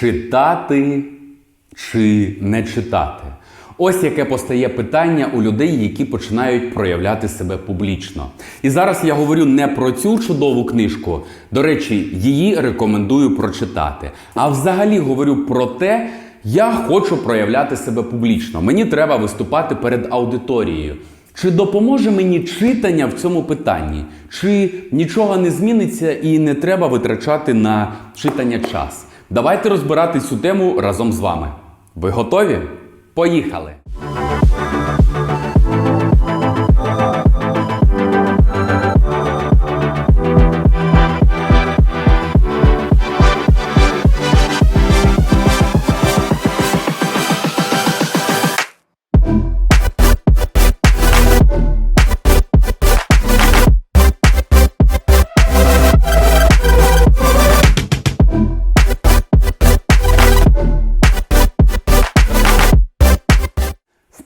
читати чи не читати? Ось яке постає питання у людей, які починають проявляти себе публічно. І зараз я говорю не про цю чудову книжку. До речі, її рекомендую прочитати. А взагалі говорю про те, я хочу проявляти себе публічно. Мені треба виступати перед аудиторією. Чи допоможе мені читання в цьому питанні? Чи нічого не зміниться і не треба витрачати на читання час? Давайте розбирати цю тему разом з вами. Ви готові? Поїхали!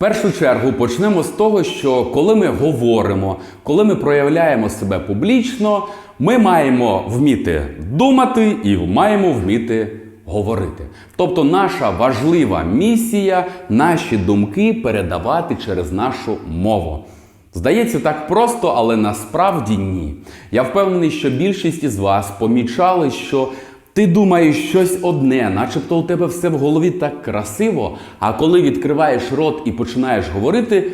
Першу чергу почнемо з того, що коли ми говоримо, коли ми проявляємо себе публічно, ми маємо вміти думати і маємо вміти говорити. Тобто наша важлива місія наші думки передавати через нашу мову. Здається, так просто, але насправді ні. Я впевнений, що більшість із вас помічали, що ти думаєш щось одне, начебто у тебе все в голові так красиво, а коли відкриваєш рот і починаєш говорити,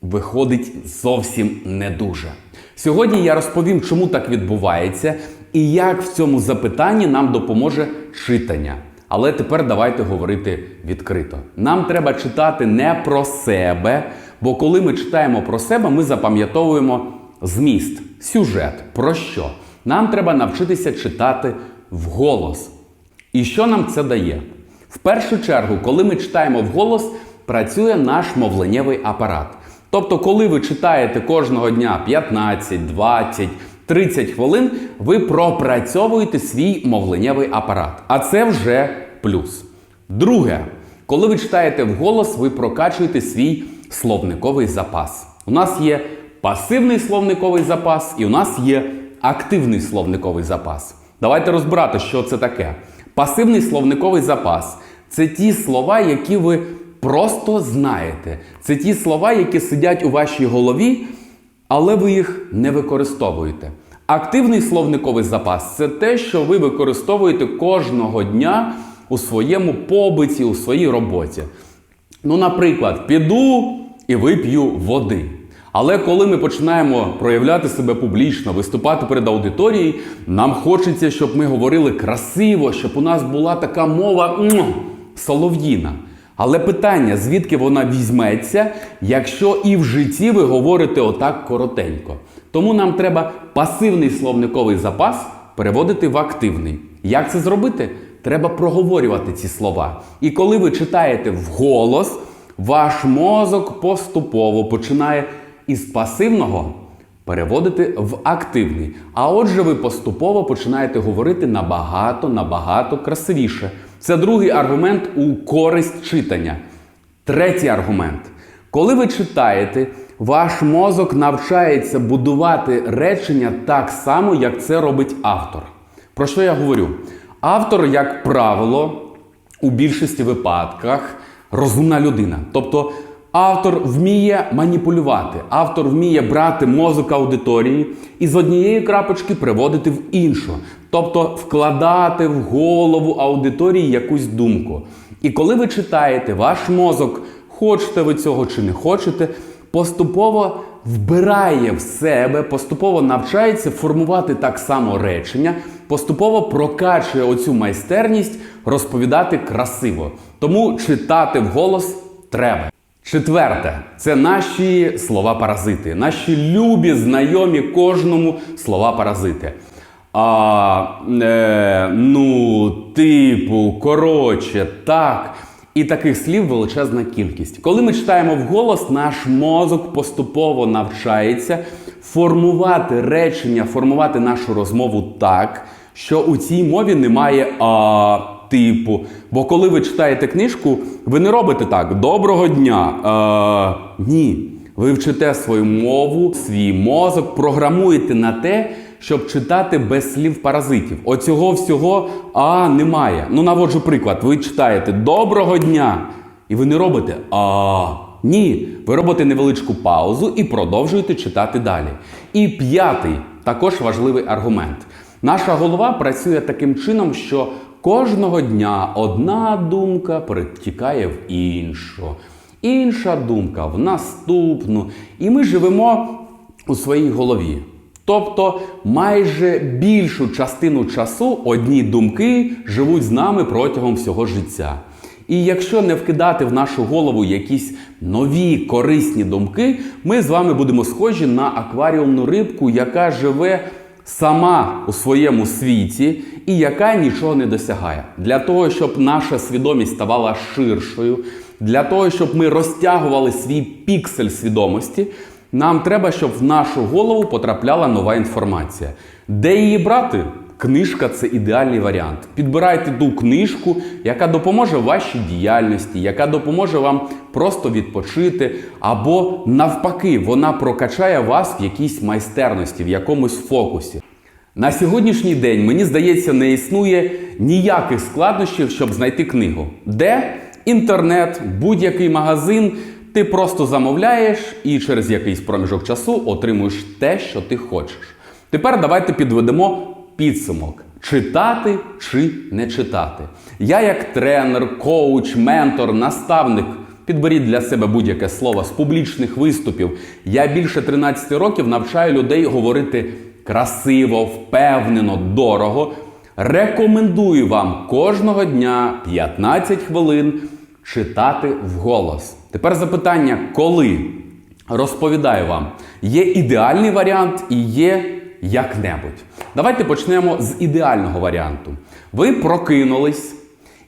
виходить зовсім не дуже. Сьогодні я розповім, чому так відбувається і як в цьому запитанні нам допоможе читання. Але тепер давайте говорити відкрито. Нам треба читати не про себе, бо коли ми читаємо про себе, ми запам'ятовуємо зміст, сюжет. Про що? Нам треба навчитися читати вголос. І що нам це дає? В першу чергу, коли ми читаємо вголос, працює наш мовленнєвий апарат. Тобто, коли ви читаєте кожного дня 15, 20, 30 хвилин, ви пропрацьовуєте свій мовленнєвий апарат. А це вже плюс. Друге, коли ви читаєте вголос, ви прокачуєте свій словниковий запас. У нас є пасивний словниковий запас, і у нас є активний словниковий запас. Давайте розбирати, що це таке. Пасивний словниковий запас це ті слова, які ви просто знаєте. Це ті слова, які сидять у вашій голові, але ви їх не використовуєте. Активний словниковий запас це те, що ви використовуєте кожного дня у своєму побиті, у своїй роботі. Ну, наприклад, піду і вип'ю води. Але коли ми починаємо проявляти себе публічно, виступати перед аудиторією, нам хочеться, щоб ми говорили красиво, щоб у нас була така мова солов'їна. Але питання, звідки вона візьметься, якщо і в житті ви говорите отак коротенько. Тому нам треба пасивний словниковий запас переводити в активний. Як це зробити? Треба проговорювати ці слова. І коли ви читаєте вголос, ваш мозок поступово починає із пасивного переводити в активний. А отже, ви поступово починаєте говорити набагато, набагато красивіше. Це другий аргумент у користь читання. Третій аргумент. Коли ви читаєте, ваш мозок навчається будувати речення так само, як це робить автор. Про що я говорю? Автор, як правило, у більшості випадках розумна людина. Тобто автор вміє маніпулювати, автор вміє брати мозок аудиторії і з однієї крапочки приводити в іншу. Тобто вкладати в голову аудиторії якусь думку. І коли ви читаєте, ваш мозок, хочете ви цього чи не хочете, поступово вбирає в себе, поступово навчається формувати так само речення, поступово прокачує оцю майстерність розповідати красиво. Тому читати вголос треба. Четверте, це наші слова-паразити, наші любі, знайомі кожному слова-паразити. А, е, ну, типу, коротше, так. І таких слів величезна кількість. Коли ми читаємо вголос, наш мозок поступово навчається формувати речення, формувати нашу розмову так, що у цій мові немає а, типу. Бо коли ви читаєте книжку, ви не робите так: доброго дня. А, ні. Ви вчите свою мову, свій мозок, програмуєте на те, щоб читати без слів паразитів. Оцього всього а немає. Ну наводжу приклад. Ви читаєте Доброго дня! І ви не робите а. Ні, ви робите невеличку паузу і продовжуєте читати далі. І п'ятий, також важливий аргумент. Наша голова працює таким чином, що кожного дня одна думка перетікає в іншу, інша думка в наступну. І ми живемо у своїй голові. Тобто майже більшу частину часу одні думки живуть з нами протягом всього життя. І якщо не вкидати в нашу голову якісь нові корисні думки, ми з вами будемо схожі на акваріумну рибку, яка живе сама у своєму світі і яка нічого не досягає. Для того, щоб наша свідомість ставала ширшою, для того, щоб ми розтягували свій піксель свідомості, нам треба, щоб в нашу голову потрапляла нова інформація. Де її брати? Книжка це ідеальний варіант. Підбирайте ту книжку, яка допоможе вашій діяльності, яка допоможе вам просто відпочити, або навпаки, вона прокачає вас в якійсь майстерності, в якомусь фокусі. На сьогоднішній день, мені здається, не існує ніяких складнощів, щоб знайти книгу. Де інтернет, будь-який магазин, ти просто замовляєш і через якийсь проміжок часу отримуєш те, що ти хочеш. Тепер давайте підведемо підсумок: читати чи не читати. Я, як тренер, коуч, ментор, наставник. Підберіть для себе будь-яке слово з публічних виступів. Я більше 13 років навчаю людей говорити красиво, впевнено, дорого. Рекомендую вам кожного дня 15 хвилин читати вголос. Тепер запитання, коли? Розповідаю вам, є ідеальний варіант і є як-небудь. Давайте почнемо з ідеального варіанту. Ви прокинулись,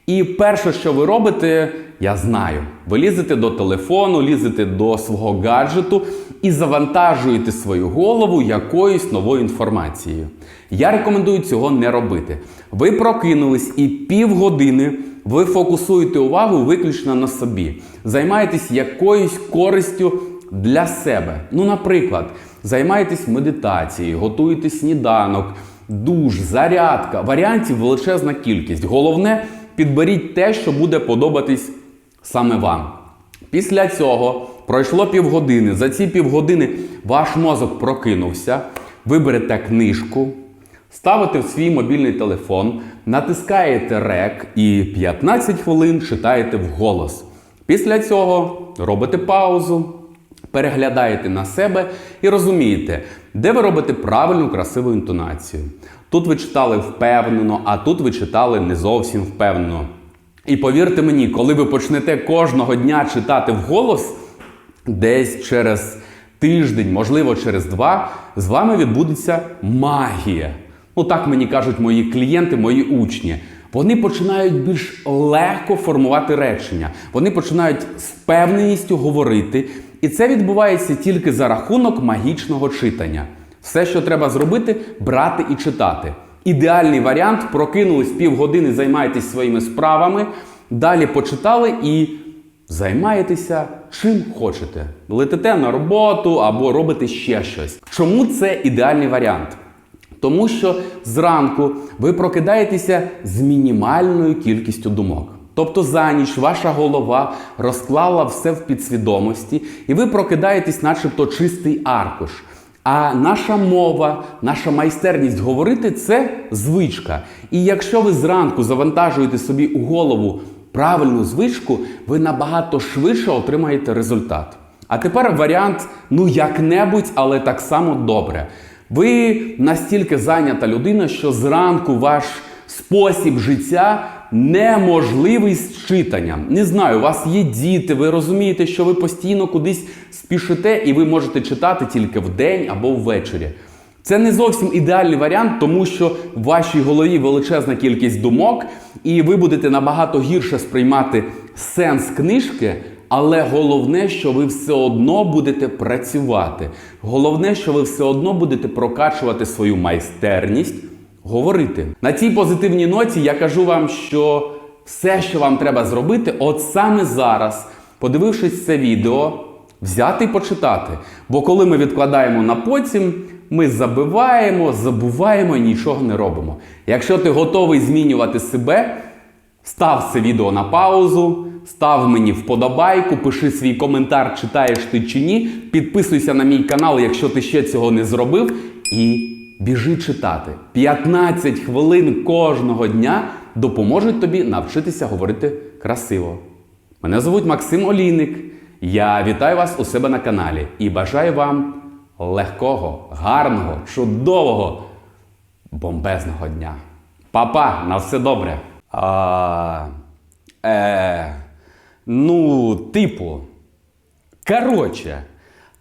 і перше, що ви робите, я знаю, ви лізете до телефону, лізете до свого гаджету і завантажуєте свою голову якоюсь новою інформацією. Я рекомендую цього не робити. Ви прокинулись і півгодини ви фокусуєте увагу виключно на собі, займаєтесь якоюсь користю для себе. Ну, наприклад, займаєтесь медитацією, готуєте сніданок, душ, зарядка. Варіантів величезна кількість. Головне, підберіть те, що буде подобатись саме вам. Після цього пройшло півгодини. За ці півгодини ваш мозок прокинувся. Ви берете книжку, ставите в свій мобільний телефон, натискаєте рек і 15 хвилин читаєте вголос. Після цього робите паузу, переглядаєте на себе і розумієте, де ви робите правильну красиву інтонацію. Тут ви читали впевнено, а тут ви читали не зовсім впевнено. І повірте мені, коли ви почнете кожного дня читати вголос, десь через тиждень, можливо, через два, з вами відбудеться магія. Ну так мені кажуть мої клієнти, мої учні. Вони починають більш легко формувати речення. Вони починають з впевненістю говорити. І це відбувається тільки за рахунок магічного читання. Все, що треба зробити, брати і читати. Ідеальний варіант прокинулись півгодини, займаєтесь своїми справами, далі почитали і займаєтеся чим хочете. Летите на роботу або робите ще щось. Чому це ідеальний варіант? Тому що зранку ви прокидаєтеся з мінімальною кількістю думок. Тобто за ніч ваша голова розклала все в підсвідомості, і ви прокидаєтесь, начебто чистий аркуш. А наша мова, наша майстерність говорити це звичка. І якщо ви зранку завантажуєте собі у голову правильну звичку, ви набагато швидше отримаєте результат. А тепер варіант, ну як-небудь, але так само добре. Ви настільки зайнята людина, що зранку ваш спосіб життя неможливий з читанням. Не знаю, у вас є діти, ви розумієте, що ви постійно кудись спішите, і ви можете читати тільки вдень або ввечері. Це не зовсім ідеальний варіант, тому що в вашій голові величезна кількість думок, і ви будете набагато гірше сприймати сенс книжки. Але головне, що ви все одно будете працювати. Головне, що ви все одно будете прокачувати свою майстерність, говорити. На цій позитивній ноті я кажу вам, що все, що вам треба зробити, от саме зараз, подивившись це відео, взяти і почитати. Бо коли ми відкладаємо на потім, ми забиваємо, забуваємо і нічого не робимо. Якщо ти готовий змінювати себе, став це відео на паузу, став мені вподобайку, пиши свій коментар, читаєш ти чи ні. Підписуйся на мій канал, якщо ти ще цього не зробив. І біжи читати. 15 хвилин кожного дня допоможуть тобі навчитися говорити красиво. Мене звуть Максим Олійник. Я вітаю вас у себе на каналі і бажаю вам легкого, гарного, чудового, бомбезного дня. Папа, на все добре. А, е, ну, типу. Коротше,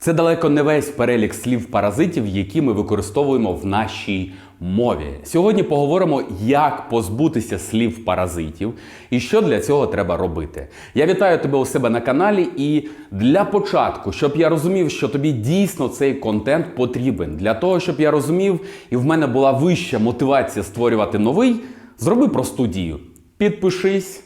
це далеко не весь перелік слів паразитів, які ми використовуємо в нашій мові. Сьогодні поговоримо, як позбутися слів паразитів і що для цього треба робити. Я вітаю тебе у себе на каналі, і для початку, щоб я розумів, що тобі дійсно цей контент потрібен, для того, щоб я розумів, і в мене була вища мотивація створювати новий, зроби просту дію. Підпишись.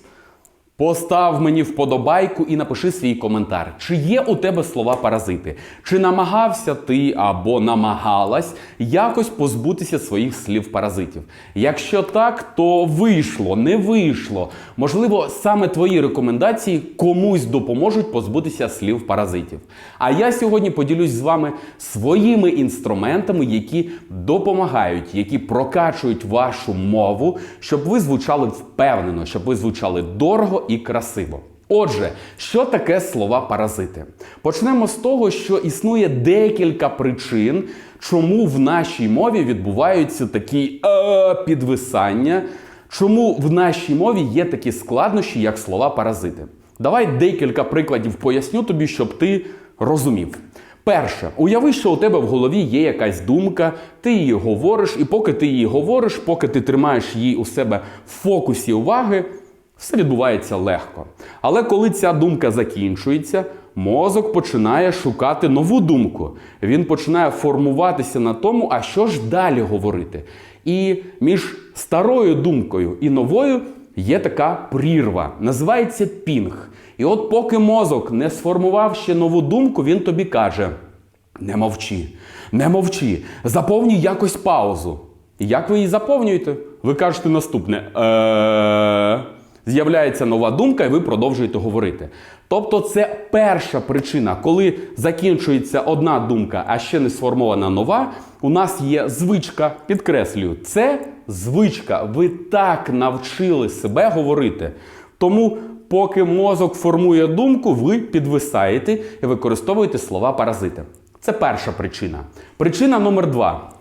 Постав мені вподобайку і напиши свій коментар. Чи є у тебе слова паразити? Чи намагався ти або намагалась якось позбутися своїх слів паразитів? Якщо так, то вийшло, не вийшло. Можливо, саме твої рекомендації комусь допоможуть позбутися слів паразитів. А я сьогодні поділюсь з вами своїми інструментами, які допомагають, які прокачують вашу мову, щоб ви звучали впевнено, щоб ви звучали дорого і красиво. Отже, що таке слова паразити? Почнемо з того, що існує декілька причин, чому в нашій мові відбуваються такі е, підвисання, чому в нашій мові є такі складнощі, як слова паразити. Давай декілька прикладів поясню тобі, щоб ти розумів. Перше, уяви, що у тебе в голові є якась думка, ти її говориш, і поки ти її говориш, поки ти тримаєш її у себе в фокусі уваги, все відбувається легко. Але коли ця думка закінчується, мозок починає шукати нову думку. Він починає формуватися на тому, а що ж далі говорити. І між старою думкою і новою є така прірва, називається пінг. І от поки мозок не сформував ще нову думку, він тобі каже: не мовчи, не мовчи, заповнюй якось паузу. І як ви її заповнюєте? Ви кажете наступне. Е-е-е. З'являється нова думка, і ви продовжуєте говорити. Тобто, це перша причина, коли закінчується одна думка, а ще не сформована нова. У нас є звичка, підкреслюю, це звичка. Ви так навчили себе говорити. Тому, поки мозок формує думку, ви підвисаєте і використовуєте слова паразити. Це перша причина. Причина номер два.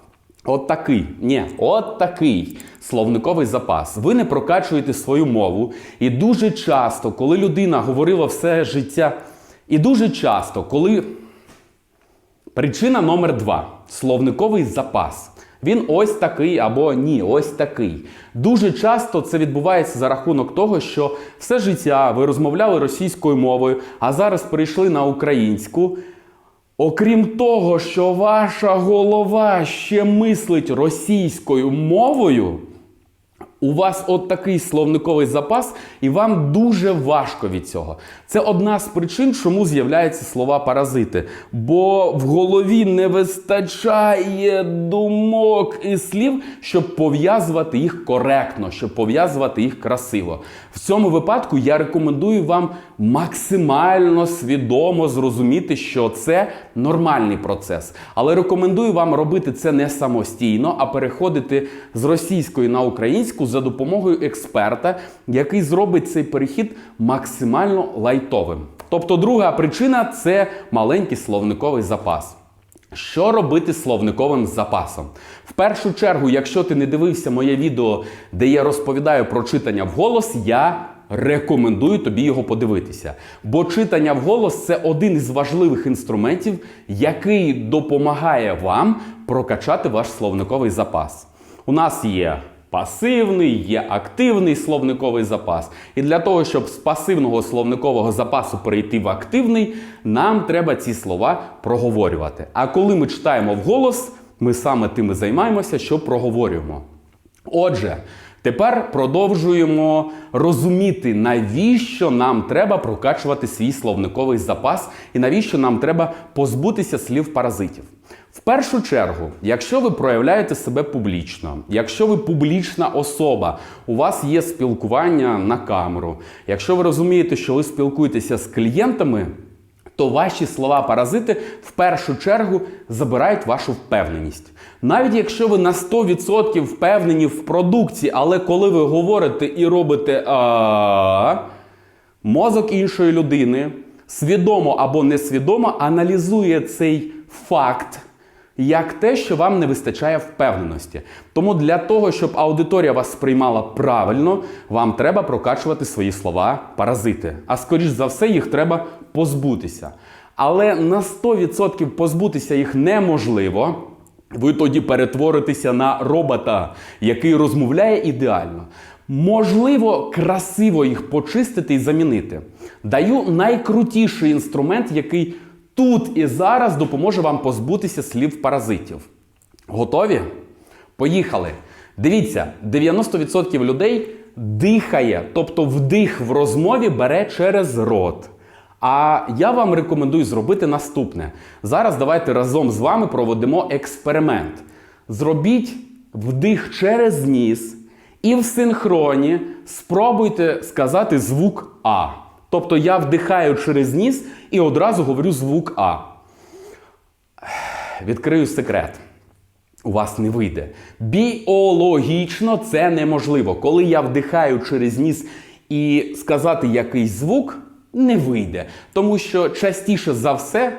От такий, ні, от такий словниковий запас. Ви не прокачуєте свою мову. І дуже часто, коли людина говорила все життя, і дуже часто, коли причина номер два словниковий запас. Він ось такий або ні, ось такий. Дуже часто це відбувається за рахунок того, що все життя ви розмовляли російською мовою, а зараз перейшли на українську. Окрім того, що ваша голова ще мислить російською мовою, у вас от такий словниковий запас, і вам дуже важко від цього. Це одна з причин, чому з'являються слова паразити. Бо в голові не вистачає думок і слів, щоб пов'язувати їх коректно, щоб пов'язувати їх красиво. В цьому випадку я рекомендую вам максимально свідомо зрозуміти, що це нормальний процес. Але рекомендую вам робити це не самостійно, а переходити з російської на українську за допомогою експерта, який зробить цей перехід максимально лайтовим. Тобто, друга причина це маленький словниковий запас. Що робити словниковим запасом? В першу чергу, якщо ти не дивився моє відео, де я розповідаю про читання вголос, я рекомендую тобі його подивитися. Бо читання вголос це один із важливих інструментів, який допомагає вам прокачати ваш словниковий запас. У нас є пасивний, є активний словниковий запас. І для того, щоб з пасивного словникового запасу перейти в активний, нам треба ці слова проговорювати. А коли ми читаємо вголос, ми саме тим і займаємося, що проговорюємо. Отже, Тепер продовжуємо розуміти, навіщо нам треба прокачувати свій словниковий запас і навіщо нам треба позбутися слів паразитів. В першу чергу, якщо ви проявляєте себе публічно, якщо ви публічна особа, у вас є спілкування на камеру, якщо ви розумієте, що ви спілкуєтеся з клієнтами, то ваші слова паразити в першу чергу забирають вашу впевненість. Навіть якщо ви на 100% впевнені в продукції, але коли ви говорите і робите мозок іншої людини свідомо або несвідомо аналізує цей факт як те, що вам не вистачає впевненості. Тому для того, щоб аудиторія вас сприймала правильно, вам треба прокачувати свої слова паразити. А скоріш за все, їх треба позбутися. Але на 100% позбутися їх неможливо. Ви тоді перетворитеся на робота, який розмовляє ідеально. Можливо, красиво їх почистити і замінити. Даю найкрутіший інструмент, який тут і зараз допоможе вам позбутися слів паразитів. Готові? Поїхали! Дивіться, 90% людей дихає, тобто вдих в розмові бере через рот. А я вам рекомендую зробити наступне. Зараз давайте разом з вами проведемо експеримент. Зробіть вдих через ніс і в синхроні спробуйте сказати звук А. Тобто я вдихаю через ніс і одразу говорю звук А. Відкрию секрет. У вас не вийде. Біологічно це неможливо. Коли я вдихаю через ніс і сказати якийсь звук, не вийде. Тому що частіше за все,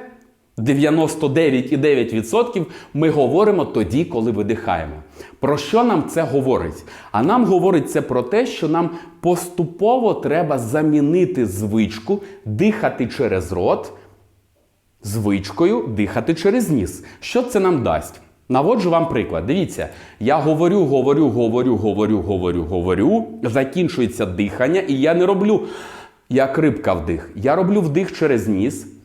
99,9% ми говоримо тоді, коли видихаємо. Про що нам це говорить? А нам говорить це про те, що нам поступово треба замінити звичку дихати через рот звичкою дихати через ніс. Що це нам дасть? Наводжу вам приклад. Дивіться, я говорю, говорю, говорю, говорю, говорю, говорю. Закінчується дихання, і я не роблю як рибка вдих. Я роблю вдих через ніс.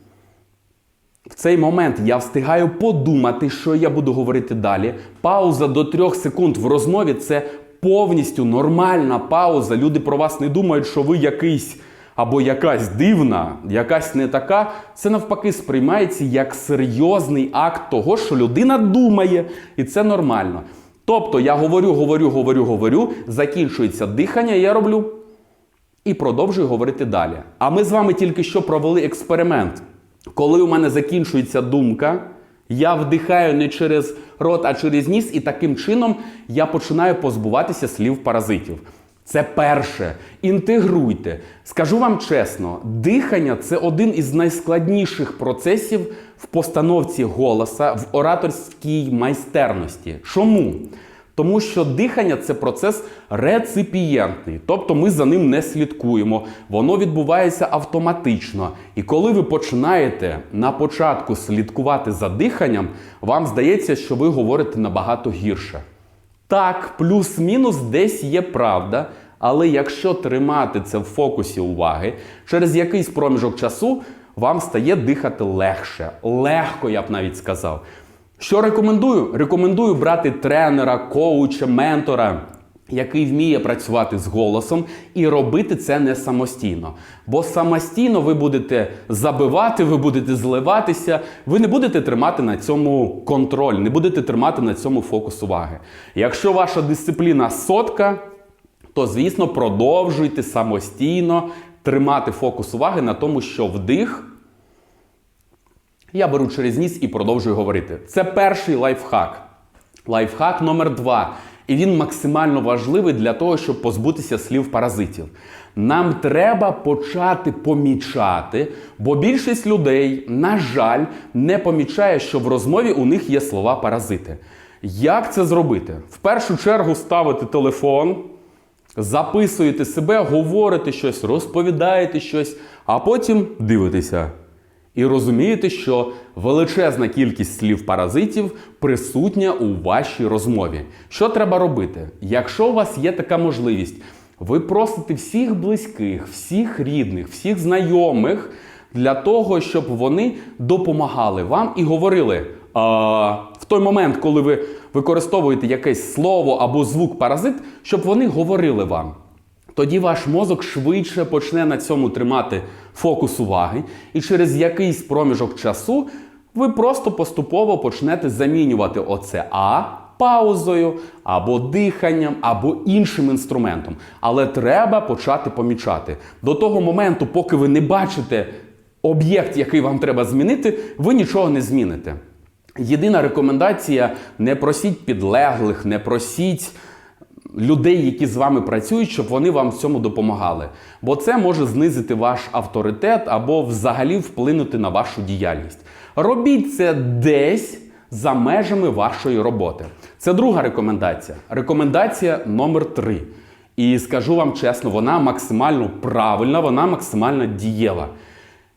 В цей момент я встигаю подумати, що я буду говорити далі. Пауза до трьох секунд в розмові це повністю нормальна пауза. Люди про вас не думають, що ви якийсь або якась дивна, якась не така. Це навпаки сприймається як серйозний акт того, що людина думає, і це нормально. Тобто я говорю, говорю, говорю, говорю, закінчується дихання, я роблю і продовжую говорити далі. А ми з вами тільки що провели експеримент. Коли у мене закінчується думка, я вдихаю не через рот, а через ніс, і таким чином я починаю позбуватися слів паразитів. Це перше. Інтегруйте. Скажу вам чесно, дихання це один із найскладніших процесів в постановці голоса в ораторській майстерності. Чому? Тому що дихання це процес реципієнтний, тобто ми за ним не слідкуємо, воно відбувається автоматично. І коли ви починаєте на початку слідкувати за диханням, вам здається, що ви говорите набагато гірше. Так, плюс-мінус десь є правда, але якщо тримати це в фокусі уваги, через якийсь проміжок часу вам стає дихати легше. Легко, я б навіть сказав. Що рекомендую? Рекомендую брати тренера, коуча, ментора, який вміє працювати з голосом і робити це не самостійно. Бо самостійно ви будете забивати, ви будете зливатися, ви не будете тримати на цьому контроль, не будете тримати на цьому фокус уваги. Якщо ваша дисципліна сотка, то звісно продовжуйте самостійно тримати фокус уваги на тому, що вдих. Я беру через ніс і продовжую говорити. Це перший лайфхак. Лайфхак номер два. І він максимально важливий для того, щоб позбутися слів паразитів. Нам треба почати помічати, бо більшість людей, на жаль, не помічає, що в розмові у них є слова паразити. Як це зробити? В першу чергу ставити телефон, записуєте себе, говорите щось, розповідаєте щось, а потім дивитеся. І розумієте, що величезна кількість слів паразитів присутня у вашій розмові. Що треба робити? Якщо у вас є така можливість, ви просите всіх близьких, всіх рідних, всіх знайомих для того, щоб вони допомагали вам і говорили: а, в той момент, коли ви використовуєте якесь слово або звук паразит, щоб вони говорили вам. Тоді ваш мозок швидше почне на цьому тримати фокус уваги, і через якийсь проміжок часу ви просто поступово почнете замінювати оце А паузою, або диханням, або іншим інструментом. Але треба почати помічати. До того моменту, поки ви не бачите об'єкт, який вам треба змінити, ви нічого не зміните. Єдина рекомендація: не просіть підлеглих, не просіть людей, які з вами працюють, щоб вони вам в цьому допомагали. Бо це може знизити ваш авторитет або взагалі вплинути на вашу діяльність. Робіть це десь за межами вашої роботи. Це друга рекомендація. Рекомендація номер три. І скажу вам чесно, вона максимально правильна, вона максимально дієва.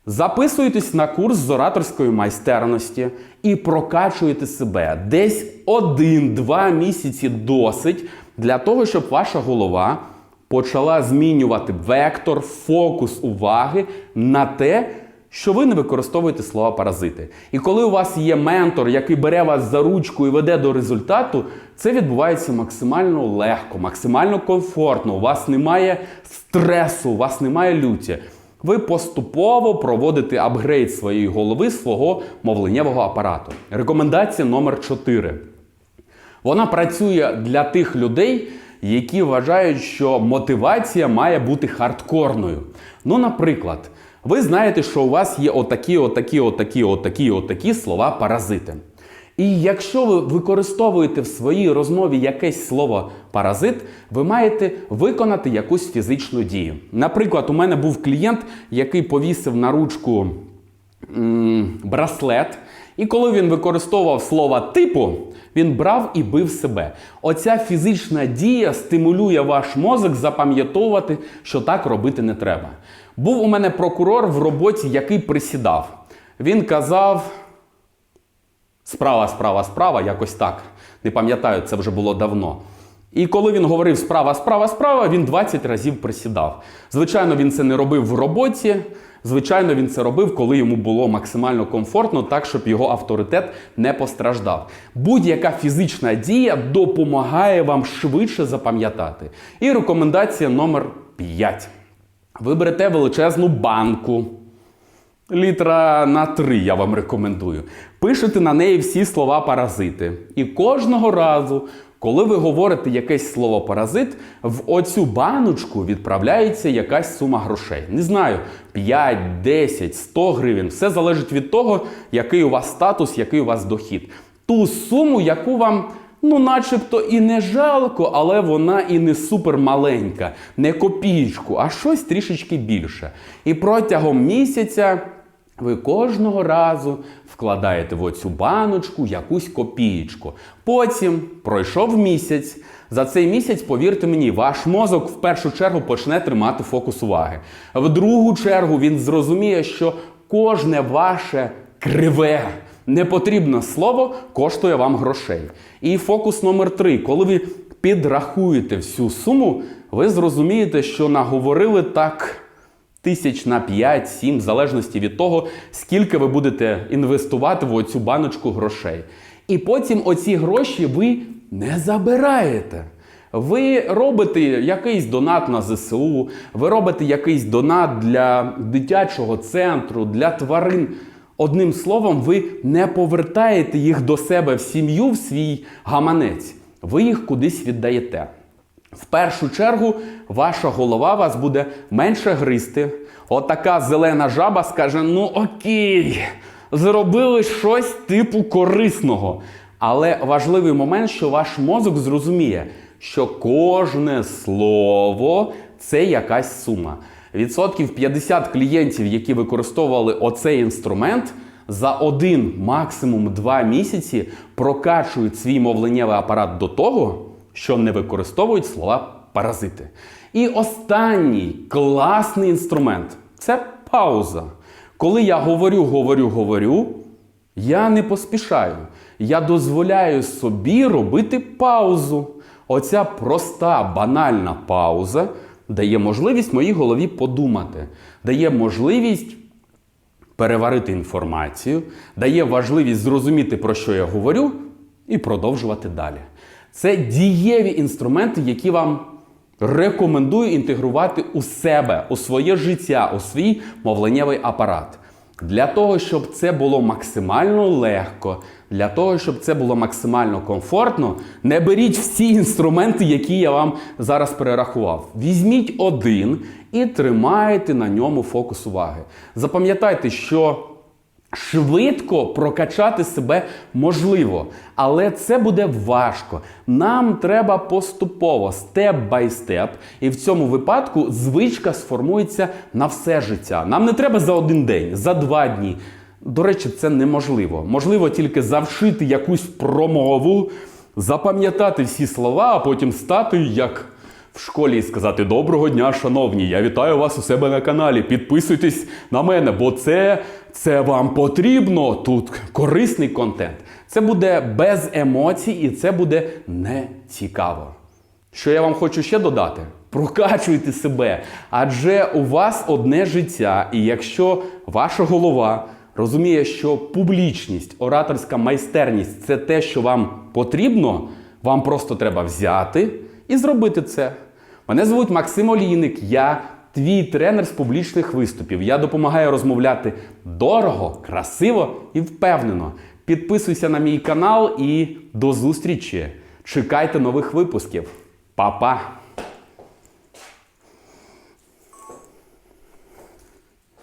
Записуєтесь на курс з ораторської майстерності і прокачуєте себе десь один-два місяці досить для того, щоб ваша голова почала змінювати вектор, фокус уваги на те, що ви не використовуєте слова паразити. І коли у вас є ментор, який бере вас за ручку і веде до результату, це відбувається максимально легко, максимально комфортно. У вас немає стресу, у вас немає люті. Ви поступово проводите апгрейд своєї голови, свого мовленнєвого апарату. Рекомендація номер 4. Вона працює для тих людей, які вважають, що мотивація має бути хардкорною. Ну, наприклад, ви знаєте, що у вас є отакі, отакі, отакі, отакі, отакі слова паразити. І якщо ви використовуєте в своїй розмові якесь слово паразит, ви маєте виконати якусь фізичну дію. Наприклад, у мене був клієнт, який повісив на ручку м, браслет, і коли він використовував слово типу, він брав і бив себе. Оця фізична дія стимулює ваш мозок запам'ятовувати, що так робити не треба. Був у мене прокурор в роботі, який присідав. Він казав. Справа, справа, справа, якось так. Не пам'ятаю, це вже було давно. І коли він говорив справа, справа, справа, він 20 разів присідав. Звичайно, він це не робив в роботі. Звичайно, він це робив, коли йому було максимально комфортно, так щоб його авторитет не постраждав. Будь-яка фізична дія допомагає вам швидше запам'ятати. І рекомендація номер 5. Ви берете величезну банку. Літра на три я вам рекомендую. Пишете на неї всі слова паразити. І кожного разу, коли ви говорите якесь слово паразит, в оцю баночку відправляється якась сума грошей. Не знаю, 5, 10, 100 гривень. Все залежить від того, який у вас статус, який у вас дохід. Ту суму, яку вам. Ну, начебто і не жалко, але вона і не супер маленька, не копійку, а щось трішечки більше. І протягом місяця ви кожного разу вкладаєте в оцю баночку якусь копієчку. Потім пройшов місяць. За цей місяць, повірте мені, ваш мозок в першу чергу почне тримати фокус уваги. В другу чергу він зрозуміє, що кожне ваше криве. Непотрібне слово коштує вам грошей. І фокус номер три. Коли ви підрахуєте всю суму, ви зрозумієте, що наговорили так тисяч на 5-7, в залежності від того, скільки ви будете інвестувати в оцю баночку грошей. І потім оці гроші ви не забираєте. Ви робите якийсь донат на ЗСУ, ви робите якийсь донат для дитячого центру, для тварин. Одним словом, ви не повертаєте їх до себе в сім'ю, в свій гаманець. Ви їх кудись віддаєте. В першу чергу ваша голова вас буде менше гризти. Отака зелена жаба скаже: ну окей, зробили щось типу корисного. Але важливий момент, що ваш мозок зрозуміє, що кожне слово це якась сума. Відсотків 50 клієнтів, які використовували оцей інструмент, за один, максимум два місяці прокачують свій мовленнєвий апарат до того, що не використовують слова паразити. І останній класний інструмент це пауза. Коли я говорю, говорю, говорю, я не поспішаю. Я дозволяю собі робити паузу. Оця проста, банальна пауза дає можливість моїй голові подумати, дає можливість переварити інформацію, дає важливість зрозуміти, про що я говорю, і продовжувати далі. Це дієві інструменти, які вам рекомендую інтегрувати у себе, у своє життя, у свій мовленнєвий апарат. Для того, щоб це було максимально легко, для того, щоб це було максимально комфортно, не беріть всі інструменти, які я вам зараз перерахував. Візьміть один і тримайте на ньому фокус уваги. Запам'ятайте, що Швидко прокачати себе можливо, але це буде важко. Нам треба поступово, степ бай степ, і в цьому випадку звичка сформується на все життя. Нам не треба за один день, за два дні. До речі, це неможливо. Можливо тільки завшити якусь промову, запам'ятати всі слова, а потім стати як в школі і сказати Доброго дня, шановні! Я вітаю вас у себе на каналі. Підписуйтесь на мене, бо це, це вам потрібно. Тут корисний контент. Це буде без емоцій і це буде не цікаво. Що я вам хочу ще додати? Прокачуйте себе, адже у вас одне життя, і якщо ваша голова розуміє, що публічність, ораторська майстерність це те, що вам потрібно, вам просто треба взяти і зробити це. Мене звуть Максим Олійник, я твій тренер з публічних виступів. Я допомагаю розмовляти дорого, красиво і впевнено. Підписуйся на мій канал і до зустрічі! Чекайте нових випусків. Па-па!